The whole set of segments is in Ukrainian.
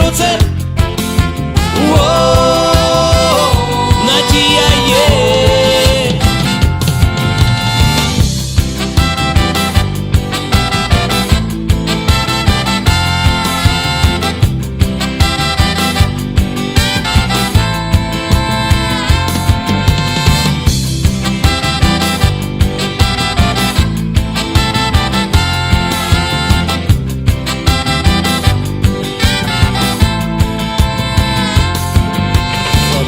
ሮተን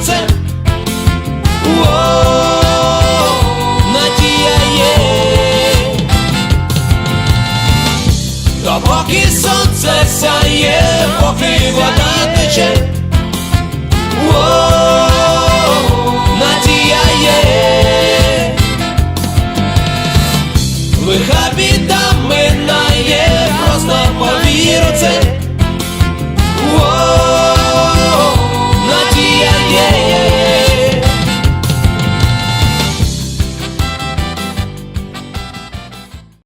Повіру це. Надія є, допоки сонце сяє, поки вода тече. Надія є, лиха біда минає, просто повіру це.